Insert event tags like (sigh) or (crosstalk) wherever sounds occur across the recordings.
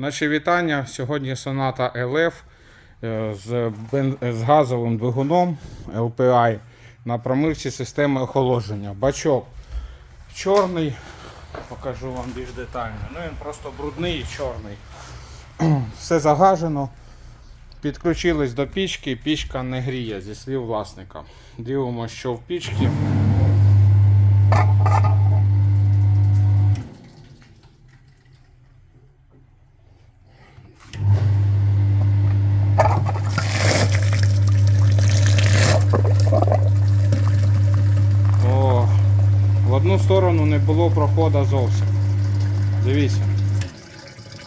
Наші вітання. Сьогодні соната LF е, з, бен... з газовим двигуном LPI на промивці системи охолодження. Бачок чорний, покажу вам більш детально. Ну він просто брудний і чорний. (clears throat) Все загажено. Підключились до пічки, пічка не гріє зі слів власника. Дивимося, що в пічці. Сторону не було проходу зовсім. Дивіться.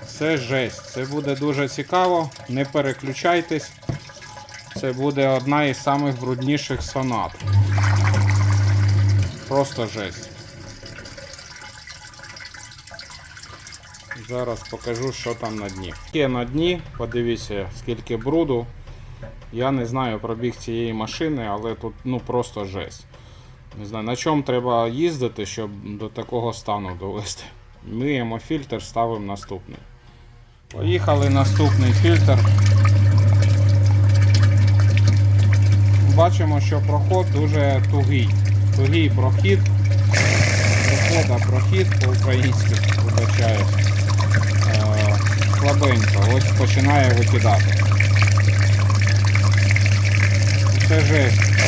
Це жесть. Це буде дуже цікаво. Не переключайтесь. Це буде одна із самих брудніших сонат. Просто жесть. Зараз покажу, що там на дні. Є на дні, подивіться, скільки бруду. Я не знаю пробіг цієї машини, але тут ну просто жесть. Не знаю, на чому треба їздити, щоб до такого стану довести. Миємо фільтр, ставимо наступний. Поїхали наступний фільтр. Бачимо, що проход дуже тугий. Тугий прохід. Прохода прохід по-українськи вибачаю. Е, слабенько. Ось починає викидати. Це жесть.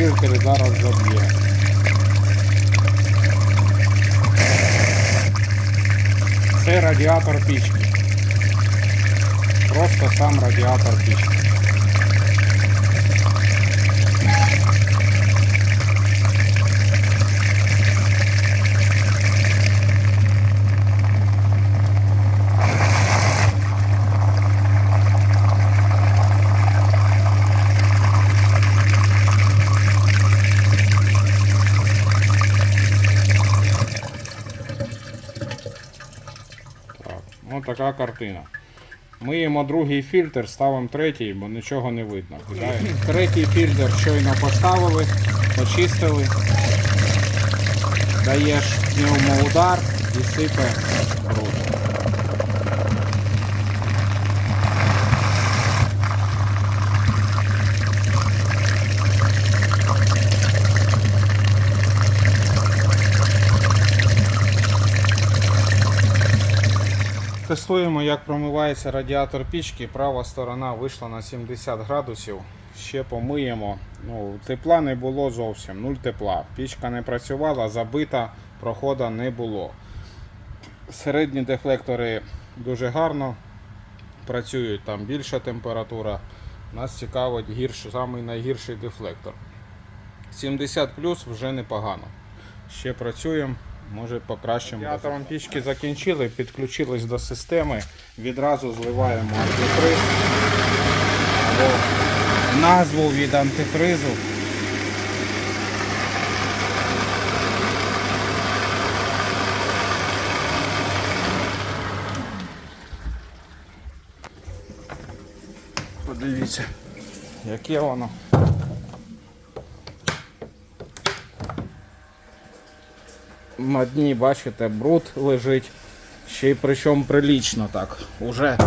Другий зараз заб'є. Це радіатор пічки. Просто сам радіатор пічки. Така картина. Миємо другий фільтр, ставимо третій, бо нічого не видно. Третій фільтр щойно поставили, почистили. Даєш ньому удар і сипе бруд. Тестуємо, як промивається радіатор пічки. Права сторона вийшла на 70 градусів. Ще помиємо. Ну, тепла не було зовсім, нуль тепла. Пічка не працювала, забита, проходу не було. Середні дефлектори дуже гарно працюють, там більша температура. Нас цікавить гірший, самий найгірший дефлектор. 70 плюс вже непогано. Ще працюємо, може покращимо. Радіатором пічки закінчили, підключились до системи, відразу зливаємо антифриз або назву від антифризу. Подивіться, яке воно. На дні, бачите, бруд лежить. Ще й причому прилічно так. Уже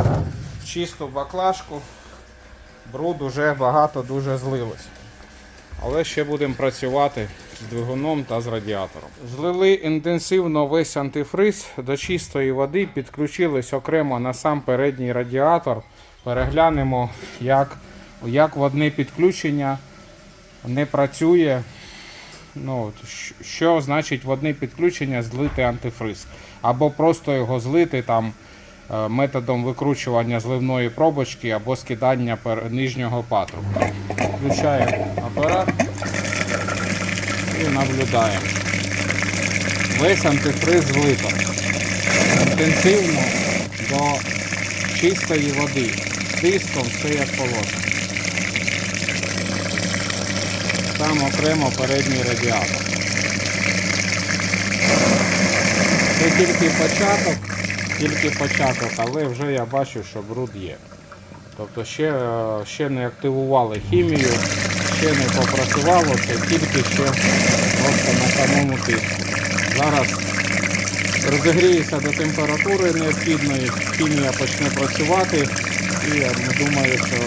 в чисту баклажку бруд уже багато дуже злилось. Але ще будемо працювати з двигуном та з радіатором. Злили інтенсивно весь антифриз до чистої води, підключились окремо на сам передній радіатор. Переглянемо, як, як водне підключення не працює. Ну, що значить водне підключення злити антифриз? Або просто його злити там е, методом викручування зливної пробочки або скидання нижнього патрубка. Включаємо апарат і наблюдаємо. Весь антифриз злито. Інтенсивно до чистої води. Тиском все як положено. Там окремо передній радіатор. Це тільки початок, тільки початок, але вже я бачу, що бруд є. Тобто ще, е, ще не активували хімію, ще не попрацювало, це тільки ще просто на самому тиску. Зараз розігріється до температури необхідної, хімія почне працювати і я думаю, що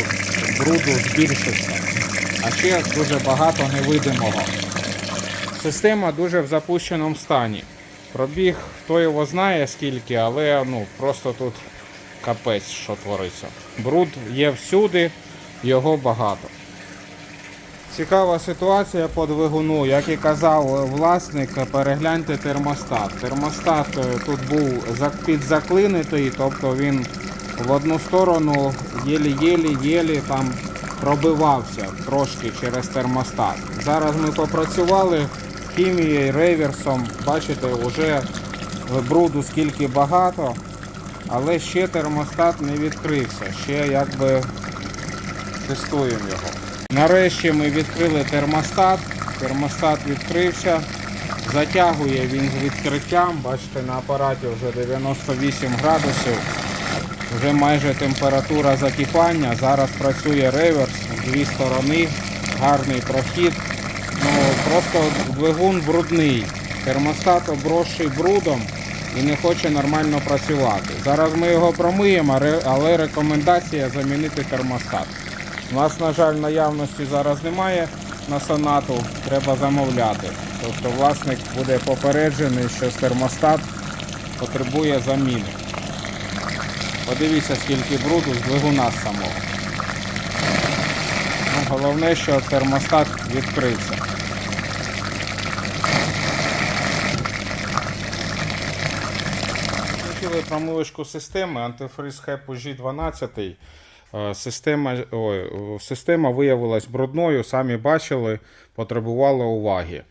бруду збільшиться. А ще дуже багато невидимого. Система дуже в запущеному стані. Пробіг, хто його знає скільки, але ну, просто тут капець, що твориться. Бруд є всюди, його багато. Цікава ситуація по двигуну. Як і казав власник, перегляньте термостат. Термостат е, тут був підзаклинитий, тобто він в одну сторону єлі-єлі-єлі там пробивався трошки через термостат. Зараз ми попрацювали хімією, реверсом. Бачите, вже бруду скільки багато, але ще термостат не відкрився. Ще якби тестуємо його. Нарешті ми відкрили термостат. Термостат відкрився. Затягує він з відкриттям. Бачите, на апараті вже 98 градусів. Вже майже температура закипання. Зараз працює реверс дві сторони. Гарний прохід. Ну, просто двигун брудний. Термостат обросший брудом і не хоче нормально працювати. Зараз ми його промиємо, але рекомендація замінити термостат. У нас, на жаль, наявності зараз немає на сонату, треба замовляти. Тобто власник буде попереджений, що термостат потребує заміни. Подивіться, скільки бруду з двигуна самого. Ну, головне, що термостат відкрився. Включили промивочку системи антифриз HEPU G12. Е, Система, ой, е, система виявилась брудною, самі бачили, потребувала уваги.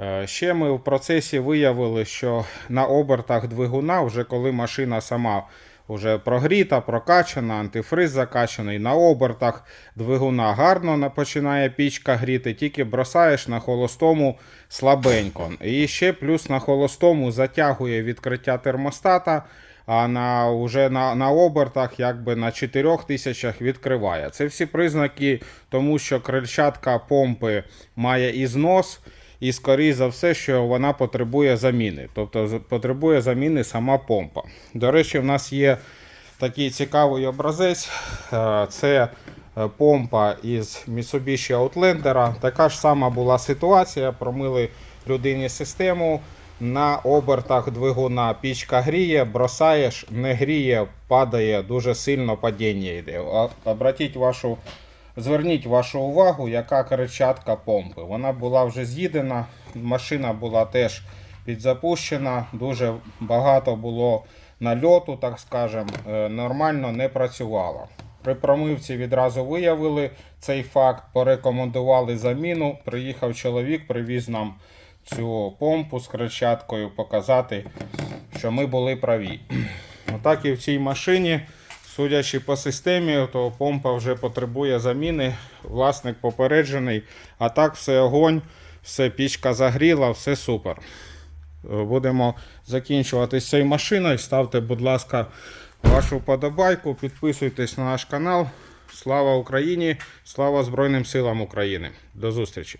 Е, Ще ми в процесі виявили, що на обертах двигуна, вже коли машина сама вже прогріта, прокачана, антифриз закачаний, на обертах двигуна гарно починає пічка гріти, тільки бросаєш на холостому слабенько. І ще плюс на холостому затягує відкриття термостата, а на, уже на, на обертах якби на 4000 відкриває. Це всі признаки, тому що крильчатка помпи має ізнос. І скоріше за все, що вона потребує заміни. Тобто потребує заміни сама помпа. До речі, в нас є такий цікавий образець. Е, Це е, помпа із Mitsubishi Outlander. Така ж сама була ситуація. Промили людині систему. На обертах двигуна пічка гріє, бросаєш, не гріє, падає, дуже сильно падіння йде. Обратіть вашу Зверніть вашу увагу, яка кричатка помпи. Вона була вже з'їдена, машина була теж підзапущена, дуже багато було нальоту, так скажем, е, нормально не працювала. При промивці відразу виявили цей факт, порекомендували заміну. Приїхав чоловік, привіз нам цю помпу з кричаткою показати, що ми були праві. Отак і в цій машині. Судячи по системі, то помпа вже потребує заміни. Власник попереджений. А так все огонь, все пічка загріла, все супер. Будемо закінчувати з цією машиною. Ставте, будь ласка, вашу подобайку, підписуйтесь на наш канал. Слава Україні! Слава Збройним силам України! До зустрічі!